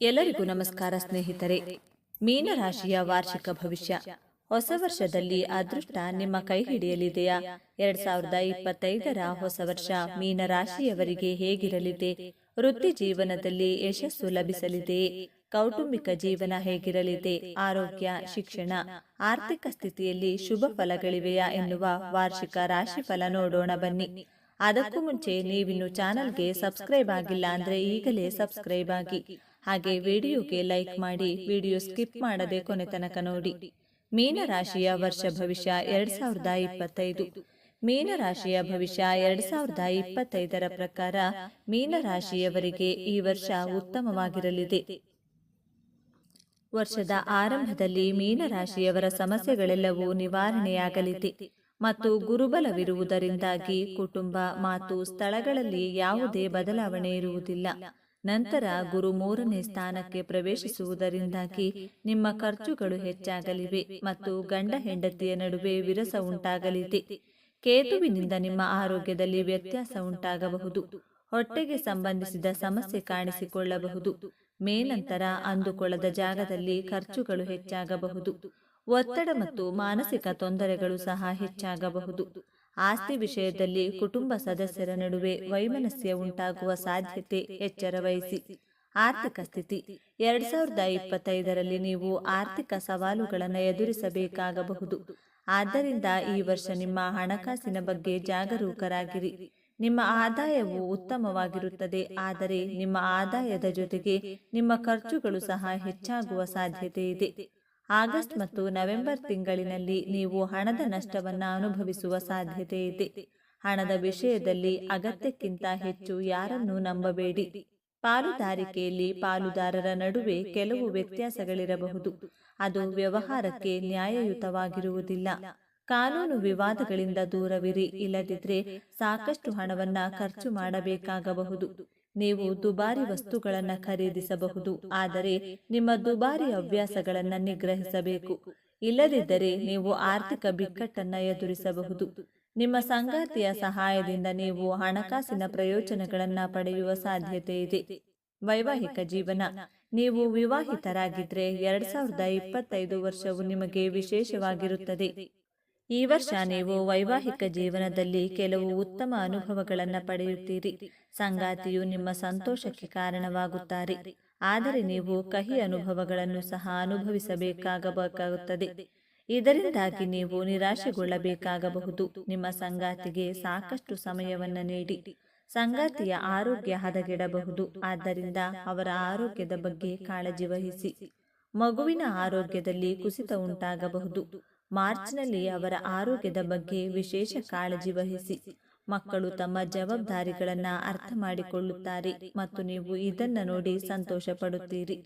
ಎಲ್ಲರಿಗೂ ನಮಸ್ಕಾರ ಸ್ನೇಹಿತರೆ. ಮೀನರಾಶಿಯ ವಾರ್ಷಿಕ ಭವಿಷ್ಯ. ಹೊಸ ವರ್ಷದಲ್ಲಿ ಅದೃಷ್ಟ ನಿಮ್ಮ ಕೈ ಹಿಡಿಯಲಿದೆಯಾ? ಎರಡ್ ಸಾವಿರದ ಇಪ್ಪತ್ತೈದರ ಹೊಸ ವರ್ಷ ಮೀನರಾಶಿಯವರಿಗೆ ಹೇಗಿರಲಿದೆ? ವೃತ್ತಿ ಜೀವನದಲ್ಲಿ ಯಶಸ್ಸು ಲಭಿಸಲಿದೆಯೇ ಕೌಟುಂಬಿಕ ಜೀವನ ಹೇಗಿರಲಿದೆ? ಆರೋಗ್ಯ, ಶಿಕ್ಷಣ, ಆರ್ಥಿಕ ಸ್ಥಿತಿಯಲ್ಲಿ ಶುಭ ಫಲಗಳಿವೆಯಾ ಎನ್ನುವ ವಾರ್ಷಿಕ ರಾಶಿ ಫಲ ನೋಡೋಣ ಬನ್ನಿ. ಅದಕ್ಕೂ ಮುಂಚೆ ನೀವಿನ್ನು ಚಾನಲ್ಗೆ ಸಬ್ಸ್ಕ್ರೈಬ್ ಆಗಿಲ್ಲ ಅಂದ್ರೆ ಈಗಲೇ ಸಬ್ಸ್ಕ್ರೈಬ್ ಆಗಿ. ಹಾಗೆ ವಿಡಿಯೋಗೆ ಲೈಕ್ ಮಾಡಿ ವಿಡಿಯೋ ಸ್ಕಿಪ್ ಮಾಡದೆ ಕೊನೆ ತನಕ ನೋಡಿ. ಮೀನರಾಶಿಯ ವರ್ಷ ಭವಿಷ್ಯ ಎರಡ್ ಸಾವಿರದ ಇಪ್ಪತ್ತೈದು. ಮೀನರಾಶಿಯ ಭವಿಷ್ಯ ಎರಡ್ ಸಾವಿರದ ಇಪ್ಪತ್ತೈದರ ಪ್ರಕಾರ ಮೀನರಾಶಿಯವರಿಗೆ ಈ ವರ್ಷ ಉತ್ತಮವಾಗಿರಲಿದೆ. ವರ್ಷದ ಆರಂಭದಲ್ಲಿ ಮೀನರಾಶಿಯವರ ಸಮಸ್ಯೆಗಳೆಲ್ಲವೂ ನಿವಾರಣೆಯಾಗಲಿದೆ. ಮತ್ತು ಗುರುಬಲವಿರುವುದರಿಂದಾಗಿ ಕುಟುಂಬ ಮಾತು ಸ್ಥಳಗಳಲ್ಲಿ ಯಾವುದೇ ಬದಲಾವಣೆ ಇರುವುದಿಲ್ಲ. ನಂತರ ಗುರು ಮೂರನೇ ಸ್ಥಾನಕ್ಕೆ ಪ್ರವೇಶಿಸುವುದರಿಂದಾಗಿ ನಿಮ್ಮ ಖರ್ಚುಗಳು ಹೆಚ್ಚಾಗಲಿವೆ ಮತ್ತು ಗಂಡ ಹೆಂಡತಿಯ ನಡುವೆ ವಿರಸ ಉಂಟಾಗಲಿದೆ. ಕೇತುವಿನಿಂದ ನಿಮ್ಮ ಆರೋಗ್ಯದಲ್ಲಿ ವ್ಯತ್ಯಾಸ ಉಂಟಾಗಬಹುದು. ಹೊಟ್ಟೆಗೆ ಸಂಬಂಧಿಸಿದ ಸಮಸ್ಯೆ ಕಾಣಿಸಿಕೊಳ್ಳಬಹುದು. ಮೇನಂತರ ಅಂದುಕೊಳ್ಳದ ಜಾಗದಲ್ಲಿ ಖರ್ಚುಗಳು ಹೆಚ್ಚಾಗಬಹುದು. ಒತ್ತಡ ಮತ್ತು ಮಾನಸಿಕ ತೊಂದರೆಗಳು ಸಹ ಹೆಚ್ಚಾಗಬಹುದು. ಆಸ್ತಿ ವಿಷಯದಲ್ಲಿ ಕುಟುಂಬ ಸದಸ್ಯರ ನಡುವೆ ವೈಮನಸ್ಯ ಉಂಟಾಗುವ ಸಾಧ್ಯತೆ ಎಚ್ಚರ ವಹಿಸಿ ಆರ್ಥಿಕ ಸ್ಥಿತಿ. ಎರಡ್ ಸಾವಿರದ ಇಪ್ಪತ್ತೈದರಲ್ಲಿ ನೀವು ಆರ್ಥಿಕ ಸವಾಲುಗಳನ್ನು ಎದುರಿಸಬೇಕಾಗಬಹುದು. ಆದ್ದರಿಂದ ಈ ವರ್ಷ ನಿಮ್ಮ ಹಣಕಾಸಿನ ಬಗ್ಗೆ ಜಾಗರೂಕರಾಗಿರಿ. ನಿಮ್ಮ ಆದಾಯವು ಉತ್ತಮವಾಗಿರುತ್ತದೆ, ಆದರೆ ನಿಮ್ಮ ಆದಾಯದ ಜೊತೆಗೆ ನಿಮ್ಮ ಖರ್ಚುಗಳು ಸಹ ಹೆಚ್ಚಾಗುವ ಸಾಧ್ಯತೆ ಇದೆ. ಆಗಸ್ಟ್ ಮತ್ತು ನವೆಂಬರ್ ತಿಂಗಳಿನಲ್ಲಿ ನೀವು ಹಣದ ನಷ್ಟವನ್ನು ಅನುಭವಿಸುವ ಸಾಧ್ಯತೆ ಇದೆ. ಹಣದ ವಿಷಯದಲ್ಲಿ ಅಗತ್ಯಕ್ಕಿಂತ ಹೆಚ್ಚು ಯಾರನ್ನೂ ನಂಬಬೇಡಿ. ಪಾಲುದಾರಿಕೆಯಲ್ಲಿ ಪಾಲುದಾರರ ನಡುವೆ ಕೆಲವು ವ್ಯತ್ಯಾಸಗಳಿರಬಹುದು. ಅದು ವ್ಯವಹಾರಕ್ಕೆ ನ್ಯಾಯಯುತವಾಗಿರುವುದಿಲ್ಲ. ಕಾನೂನು ವಿವಾದಗಳಿಂದ ದೂರವಿರಿ. ಇಲ್ಲದಿದ್ರೆ ಸಾಕಷ್ಟು ಹಣವನ್ನ ಖರ್ಚು ಮಾಡಬೇಕಾಗಬಹುದು. ನೀವು ದುಬಾರಿ ವಸ್ತುಗಳನ್ನು ಖರೀದಿಸಬಹುದು. ಆದರೆ ನಿಮ್ಮ ದುಬಾರಿ ಹವ್ಯಾಸಗಳನ್ನು ನಿಗ್ರಹಿಸಬೇಕು. ಇಲ್ಲದಿದ್ದರೆ ನೀವು ಆರ್ಥಿಕ ಬಿಕ್ಕಟ್ಟನ್ನು ಎದುರಿಸಬಹುದು. ನಿಮ್ಮ ಸಂಗಾತಿಯ ಸಹಾಯದಿಂದ ನೀವು ಹಣಕಾಸಿನ ಪ್ರಯೋಜನಗಳನ್ನು ಪಡೆಯುವ ಸಾಧ್ಯತೆ ಇದೆ. ವೈವಾಹಿಕ ಜೀವನ. ನೀವು ವಿವಾಹಿತರಾಗಿದ್ದರೆ ಎರಡ್ ಸಾವಿರದ ಇಪ್ಪತ್ತೈದು ವರ್ಷವು ನಿಮಗೆ ವಿಶೇಷವಾಗಿರುತ್ತದೆ. ಈ ವರ್ಷ ನೀವು ವೈವಾಹಿಕ ಜೀವನದಲ್ಲಿ ಕೆಲವು ಉತ್ತಮ ಅನುಭವಗಳನ್ನು ಪಡೆಯುತ್ತೀರಿ. ಸಂಗಾತಿಯು ನಿಮ್ಮ ಸಂತೋಷಕ್ಕೆ ಕಾರಣವಾಗುತ್ತಾರೆ. ಆದರೆ ನೀವು ಕಹಿ ಅನುಭವಗಳನ್ನು ಸಹ ಅನುಭವಿಸಬೇಕಾಗಬೇಕಾಗುತ್ತದೆ. ಇದರಿಂದಾಗಿ ನೀವು ನಿರಾಶೆಗೊಳ್ಳಬೇಕಾಗಬಹುದು. ನಿಮ್ಮ ಸಂಗಾತಿಗೆ ಸಾಕಷ್ಟು ಸಮಯವನ್ನು ನೀಡಿ. ಸಂಗಾತಿಯ ಆರೋಗ್ಯ ಹದಗೆಡಬಹುದು. ಆದ್ದರಿಂದ ಅವರ ಆರೋಗ್ಯದ ಬಗ್ಗೆ ಕಾಳಜಿ ವಹಿಸಿ. ಮಗುವಿನ ಆರೋಗ್ಯದಲ್ಲಿ ಕುಸಿತ ಉಂಟಾಗಬಹುದು. ಮಾರ್ಚ್ನಲ್ಲಿ ಅವರ ಆರೋಗ್ಯದ ಬಗ್ಗೆ ವಿಶೇಷ ಕಾಳಜಿ ವಹಿಸಿ. ಮಕ್ಕಳು ತಮ್ಮ ಜವಾಬ್ದಾರಿಗಳನ್ನು ಅರ್ಥ ಮಾಡಿಕೊಳ್ಳುತ್ತಾರೆ ಮತ್ತು ನೀವು ಇದನ್ನು ನೋಡಿ ಸಂತೋಷ ಪಡುತ್ತೀರಿ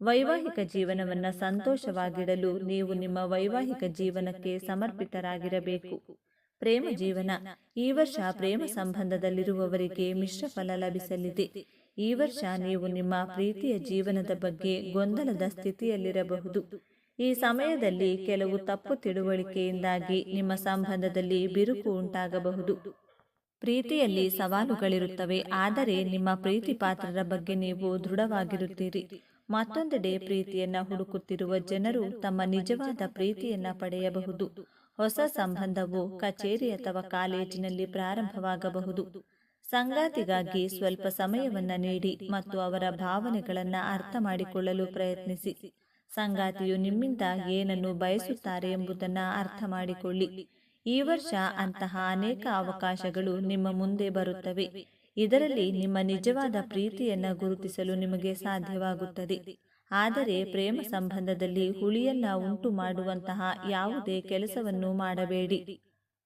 ವೈವಾಹಿಕ ಜೀವನವನ್ನು ಸಂತೋಷವಾಗಿಡಲು ನೀವು ನಿಮ್ಮ ವೈವಾಹಿಕ ಜೀವನಕ್ಕೆ ಸಮರ್ಪಿತರಾಗಿರಬೇಕು. ಪ್ರೇಮ ಜೀವನ, ಈ ವರ್ಷ ಪ್ರೇಮ ಸಂಬಂಧದಲ್ಲಿರುವವರಿಗೆ ಮಿಶ್ರ ಫಲ ಲಭಿಸಲಿದೆ. ಈ ವರ್ಷ ನೀವು ನಿಮ್ಮ ಪ್ರೀತಿಯ ಜೀವನದ ಬಗ್ಗೆ ಗೊಂದಲದ ಸ್ಥಿತಿಯಲ್ಲಿರಬಹುದು. ಈ ಸಮಯದಲ್ಲಿ ಕೆಲವು ತಪ್ಪು ತಿಳುವಳಿಕೆಯಿಂದಾಗಿ ನಿಮ್ಮ ಸಂಬಂಧದಲ್ಲಿ ಬಿರುಕು ಉಂಟಾಗಬಹುದು. ಪ್ರೀತಿಯಲ್ಲಿ ಸವಾಲುಗಳಿರುತ್ತವೆ, ಆದರೆ ನಿಮ್ಮ ಪ್ರೀತಿ ಪಾತ್ರರ ಬಗ್ಗೆ ನೀವು ದೃಢವಾಗಿರುತ್ತೀರಿ. ಮತ್ತೊಂದೆಡೆ ಪ್ರೀತಿಯನ್ನ ಹುಡುಕುತ್ತಿರುವ ಜನರು ತಮ್ಮ ನಿಜವಾದ ಪ್ರೀತಿಯನ್ನ ಪಡೆಯಬಹುದು. ಹೊಸ ಸಂಬಂಧವು ಕಚೇರಿ ಅಥವಾ ಕಾಲೇಜಿನಲ್ಲಿ ಪ್ರಾರಂಭವಾಗಬಹುದು. ಸಂಗಾತಿಗಾಗಿ ಸ್ವಲ್ಪ ಸಮಯವನ್ನ ನೀಡಿ ಮತ್ತು ಅವರ ಭಾವನೆಗಳನ್ನ ಅರ್ಥ ಮಾಡಿಕೊಳ್ಳಲು ಪ್ರಯತ್ನಿಸಿ. ಸಂಗಾತಿಯು ನಿಮ್ಮಿಂದ ಏನನ್ನು ಬಯಸುತ್ತಾರೆ ಎಂಬುದನ್ನು ಅರ್ಥ ಮಾಡಿಕೊಳ್ಳಿ ಈ ವರ್ಷ ಅಂತಹ ಅನೇಕ ಅವಕಾಶಗಳು ನಿಮ್ಮ ಮುಂದೆ ಬರುತ್ತವೆ. ಇದರಲ್ಲಿ ನಿಮ್ಮ ನಿಜವಾದ ಪ್ರೀತಿಯನ್ನ ಗುರುತಿಸಲು ನಿಮಗೆ ಸಾಧ್ಯವಾಗುತ್ತದೆ. ಆದರೆ ಪ್ರೇಮ ಸಂಬಂಧದಲ್ಲಿ ಹುಳಿಯನ್ನ ಉಂಟು ಮಾಡುವಂತಹ ಯಾವುದೇ ಕೆಲಸವನ್ನು ಮಾಡಬೇಡಿ.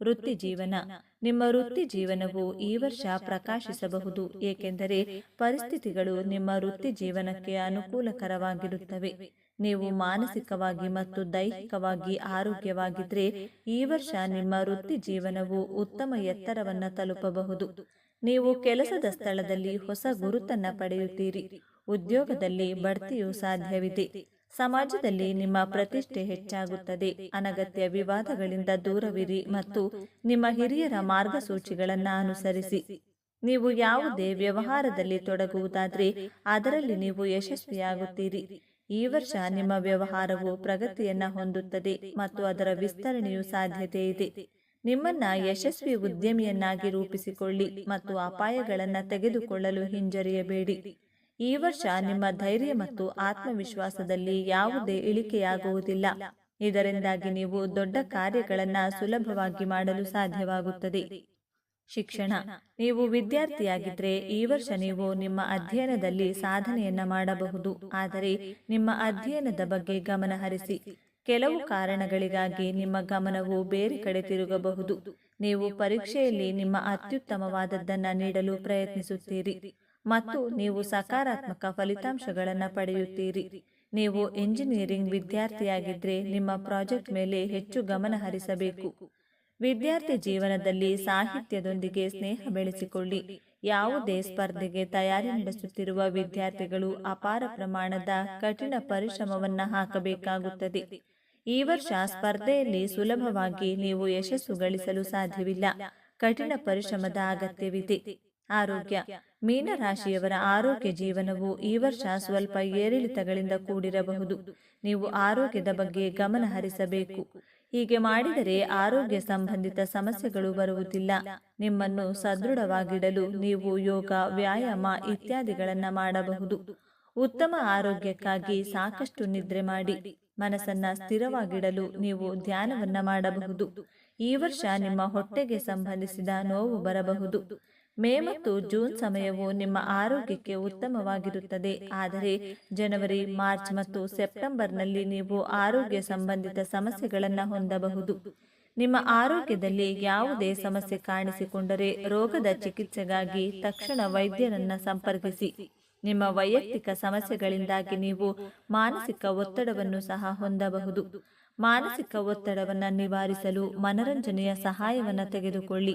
ವೃತ್ತಿ ಜೀವನ. ನಿಮ್ಮ ವೃತ್ತಿ ಜೀವನವು ಈ ವರ್ಷ ಪ್ರಕಾಶಿಸಬಹುದು. ಏಕೆಂದರೆ ಪರಿಸ್ಥಿತಿಗಳು ನಿಮ್ಮ ವೃತ್ತಿ ಜೀವನಕ್ಕೆ ಅನುಕೂಲಕರವಾಗಿರುತ್ತವೆ. ನೀವು ಮಾನಸಿಕವಾಗಿ ಮತ್ತು ದೈಹಿಕವಾಗಿ ಆರೋಗ್ಯವಾಗಿದ್ರೆ ಈ ವರ್ಷ ನಿಮ್ಮ ವೃತ್ತಿ ಜೀವನವು ಉತ್ತಮ ಎತ್ತರವನ್ನು ತಲುಪಬಹುದು. ನೀವು ಕೆಲಸದ ಸ್ಥಳದಲ್ಲಿ ಹೊಸ ಗುರುತನ್ನ ಪಡೆಯುತ್ತೀರಿ. ಉದ್ಯೋಗದಲ್ಲಿ ಬಡ್ತಿಯು ಸಾಧ್ಯವಿದೆ. ಸಮಾಜದಲ್ಲಿ ನಿಮ್ಮ ಪ್ರತಿಷ್ಠೆ ಹೆಚ್ಚಾಗುತ್ತದೆ. ಅನಗತ್ಯ ವಿವಾದಗಳಿಂದ ದೂರವಿರಿ ಮತ್ತು ನಿಮ್ಮ ಹಿರಿಯರ ಮಾರ್ಗಸೂಚಿಗಳನ್ನು ಅನುಸರಿಸಿ. ನೀವು ಯಾವುದೇ ವ್ಯವಹಾರದಲ್ಲಿ ತೊಡಗುವುದಾದರೆ ಅದರಲ್ಲಿ ನೀವು ಯಶಸ್ವಿಯಾಗುತ್ತೀರಿ. ಈ ವರ್ಷ ನಿಮ್ಮ ವ್ಯವಹಾರವು ಪ್ರಗತಿಯನ್ನ ಹೊಂದುತ್ತದೆ ಮತ್ತು ಅದರ ವಿಸ್ತರಣೆಯು ಸಾಧ್ಯತೆ ಇದೆ ನಿಮ್ಮನ್ನ ಯಶಸ್ವಿ ಉದ್ಯಮಿಯನ್ನಾಗಿ ರೂಪಿಸಿಕೊಳ್ಳಿ ಮತ್ತು ಅಪಾಯಗಳನ್ನು ತೆಗೆದುಕೊಳ್ಳಲು ಹಿಂಜರಿಯಬೇಡಿ. ಈ ವರ್ಷ ನಿಮ್ಮ ಧೈರ್ಯ ಮತ್ತು ಆತ್ಮವಿಶ್ವಾಸದಲ್ಲಿ ಯಾವುದೇ ಇಳಿಕೆಯಾಗುವುದಿಲ್ಲ. ಇದರಿಂದಾಗಿ ನೀವು ದೊಡ್ಡ ಕಾರ್ಯಗಳನ್ನು ಸುಲಭವಾಗಿ ಮಾಡಲು ಸಾಧ್ಯವಾಗುತ್ತದೆ. ಶಿಕ್ಷಣ. ನೀವು ವಿದ್ಯಾರ್ಥಿಯಾಗಿದ್ರೆ ಈ ವರ್ಷ ನೀವು ನಿಮ್ಮ ಅಧ್ಯಯನದಲ್ಲಿ ಸಾಧನೆಯನ್ನ ಮಾಡಬಹುದು. ಆದರೆ ನಿಮ್ಮ ಅಧ್ಯಯನದ ಬಗ್ಗೆ ಗಮನ ಹರಿಸಿ. ಕೆಲವು ಕಾರಣಗಳಿಗಾಗಿ ನಿಮ್ಮ ಗಮನವು ಬೇರೆ ಕಡೆ ತಿರುಗಬಹುದು. ನೀವು ಪರೀಕ್ಷೆಯಲ್ಲಿ ನಿಮ್ಮ ಅತ್ಯುತ್ತಮವಾದದ್ದನ್ನು ನೀಡಲು ಪ್ರಯತ್ನಿಸುತ್ತೀರಿ. ಮತ್ತು ನೀವು ಸಕಾರಾತ್ಮಕ ಫಲಿತಾಂಶಗಳನ್ನು ಪಡೆಯುತ್ತೀರಿ. ನೀವು ಎಂಜಿನಿಯರಿಂಗ್ ವಿದ್ಯಾರ್ಥಿಯಾಗಿದ್ರೆ ನಿಮ್ಮ ಪ್ರಾಜೆಕ್ಟ್ ಮೇಲೆ ಹೆಚ್ಚು ಗಮನ ಹರಿಸಬೇಕು. ವಿದ್ಯಾರ್ಥಿ ಜೀವನದಲ್ಲಿ ಸಾಹಿತ್ಯದೊಂದಿಗೆ ಸ್ನೇಹ ಬೆಳೆಸಿಕೊಳ್ಳಿ. ಯಾವುದೇ ಸ್ಪರ್ಧೆಗೆ ತಯಾರಿ ನಡೆಸುತ್ತಿರುವ ವಿದ್ಯಾರ್ಥಿಗಳು ಅಪಾರ ಪ್ರಮಾಣದ ಕಠಿಣ ಪರಿಶ್ರಮವನ್ನ ಹಾಕಬೇಕಾಗುತ್ತದೆ. ಈ ವರ್ಷ ಸ್ಪರ್ಧೆಯಲ್ಲಿ ಸುಲಭವಾಗಿ ನೀವು ಯಶಸ್ಸು ಗಳಿಸಲು ಸಾಧ್ಯವಿಲ್ಲ. ಕಠಿಣ ಪರಿಶ್ರಮದ ಅಗತ್ಯವಿದೆ. ಆರೋಗ್ಯ. ಮೀನರಾಶಿಯವರ ಆರೋಗ್ಯ ಜೀವನವು ಈ ವರ್ಷ ಸ್ವಲ್ಪ ಏರಿಳಿತಗಳಿಂದ ಕೂಡಿರಬಹುದು. ನೀವು ಆರೋಗ್ಯದ ಬಗ್ಗೆ ಗಮನ ಹರಿಸಬೇಕು ಹೀಗೆ ಮಾಡಿದರೆ ಆರೋಗ್ಯ ಸಂಬಂಧಿತ ಸಮಸ್ಯೆಗಳು ಬರುವುದಿಲ್ಲ. ನಿಮ್ಮನ್ನು ಸದೃಢವಾಗಿಡಲು ನೀವು ಯೋಗ ವ್ಯಾಯಾಮ ಇತ್ಯಾದಿಗಳನ್ನು ಮಾಡಬಹುದು. ಉತ್ತಮ ಆರೋಗ್ಯಕ್ಕಾಗಿ ಸಾಕಷ್ಟು ನಿದ್ರೆ ಮಾಡಿ ಮನಸ್ಸನ್ನ ಸ್ಥಿರವಾಗಿಡಲು ನೀವು ಧ್ಯಾನವನ್ನ ಮಾಡಬಹುದು. ಈ ವರ್ಷ ನಿಮ್ಮ ಹೊಟ್ಟೆಗೆ ಸಂಬಂಧಿಸಿದ ನೋವು ಬರಬಹುದು. ಮೇ ಮತ್ತು ಜೂನ್ ಸಮಯವು ನಿಮ್ಮ ಆರೋಗ್ಯಕ್ಕೆ ಉತ್ತಮವಾಗಿರುತ್ತದೆ. ಆದರೆ ಜನವರಿ ಮಾರ್ಚ್ ಮತ್ತು ಸೆಪ್ಟೆಂಬರ್ನಲ್ಲಿ ನೀವು ಆರೋಗ್ಯ ಸಂಬಂಧಿತ ಸಮಸ್ಯೆಗಳನ್ನು ಹೊಂದಬಹುದು. ನಿಮ್ಮ ಆರೋಗ್ಯದಲ್ಲಿ ಯಾವುದೇ ಸಮಸ್ಯೆ ಕಾಣಿಸಿಕೊಂಡರೆ ರೋಗದ ಚಿಕಿತ್ಸೆಗಾಗಿ ತಕ್ಷಣ ವೈದ್ಯರನ್ನು ಸಂಪರ್ಕಿಸಿ. ನಿಮ್ಮ ವೈಯಕ್ತಿಕ ಸಮಸ್ಯೆಗಳಿಂದಾಗಿ ನೀವು ಮಾನಸಿಕ ಒತ್ತಡವನ್ನು ಸಹ ಹೊಂದಬಹುದು. ಮಾನಸಿಕ ಒತ್ತಡವನ್ನು ನಿವಾರಿಸಲು ಮನರಂಜನೆಯ ಸಹಾಯವನ್ನು ತೆಗೆದುಕೊಳ್ಳಿ.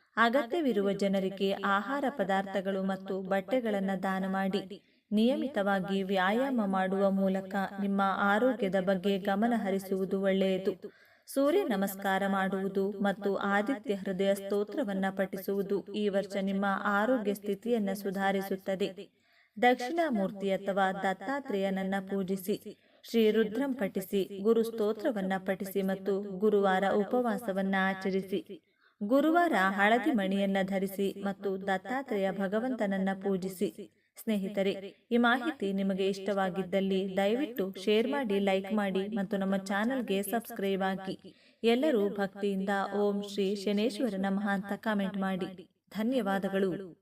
ಅಗತ್ಯವಿರುವ ಜನರಿಗೆ ಆಹಾರ ಪದಾರ್ಥಗಳು ಮತ್ತು ಬಟ್ಟೆಗಳನ್ನು ದಾನ ಮಾಡಿ ನಿಯಮಿತವಾಗಿ ವ್ಯಾಯಾಮ ಮಾಡುವ ಮೂಲಕ ನಿಮ್ಮ ಆರೋಗ್ಯದ ಬಗ್ಗೆ ಗಮನ ಹರಿಸುವುದು ಒಳ್ಳೆಯದು. ಸೂರ್ಯ ನಮಸ್ಕಾರ ಮಾಡುವುದು ಮತ್ತು ಆದಿತ್ಯ ಹೃದಯ ಸ್ತೋತ್ರವನ್ನು ಪಠಿಸುವುದು ಈ ವರ್ಷ ನಿಮ್ಮ ಆರೋಗ್ಯ ಸ್ಥಿತಿಯನ್ನು ಸುಧಾರಿಸುತ್ತದೆ. ದಕ್ಷಿಣಾಮೂರ್ತಿ ಅಥವಾ ದತ್ತಾತ್ರೇಯನನ್ನ ಪೂಜಿಸಿ ಶ್ರೀ ರುದ್ರಂ ಪಠಿಸಿ ಗುರು ಸ್ತೋತ್ರವನ್ನ ಪಠಿಸಿ ಮತ್ತು ಗುರುವಾರ ಉಪವಾಸವನ್ನ ಆಚರಿಸಿ. ಗುರುವಾರ ಹಳದಿ ಮಣಿಯನ್ನ ಧರಿಸಿ ಮತ್ತು ದತ್ತಾತ್ರೇಯ ಭಗವಂತನನ್ನ ಪೂಜಿಸಿ. ಸ್ನೇಹಿತರೆ, ಈ ಮಾಹಿತಿ ನಿಮಗೆ ಇಷ್ಟವಾಗಿದ್ದಲ್ಲಿ ದಯವಿಟ್ಟು ಶೇರ್ ಮಾಡಿ, ಲೈಕ್ ಮಾಡಿ ಮತ್ತು ನಮ್ಮ ಚಾನಲ್ಗೆ ಸಬ್ಸ್ಕ್ರೈಬ್ ಆಗಿ. ಎಲ್ಲರೂ ಭಕ್ತಿಯಿಂದ ಓಂ ಶ್ರೀ ಶನೇಶ್ವರ ಮಹಾಂತ ಕಾಮೆಂಟ್ ಮಾಡಿ. ಧನ್ಯವಾದಗಳು.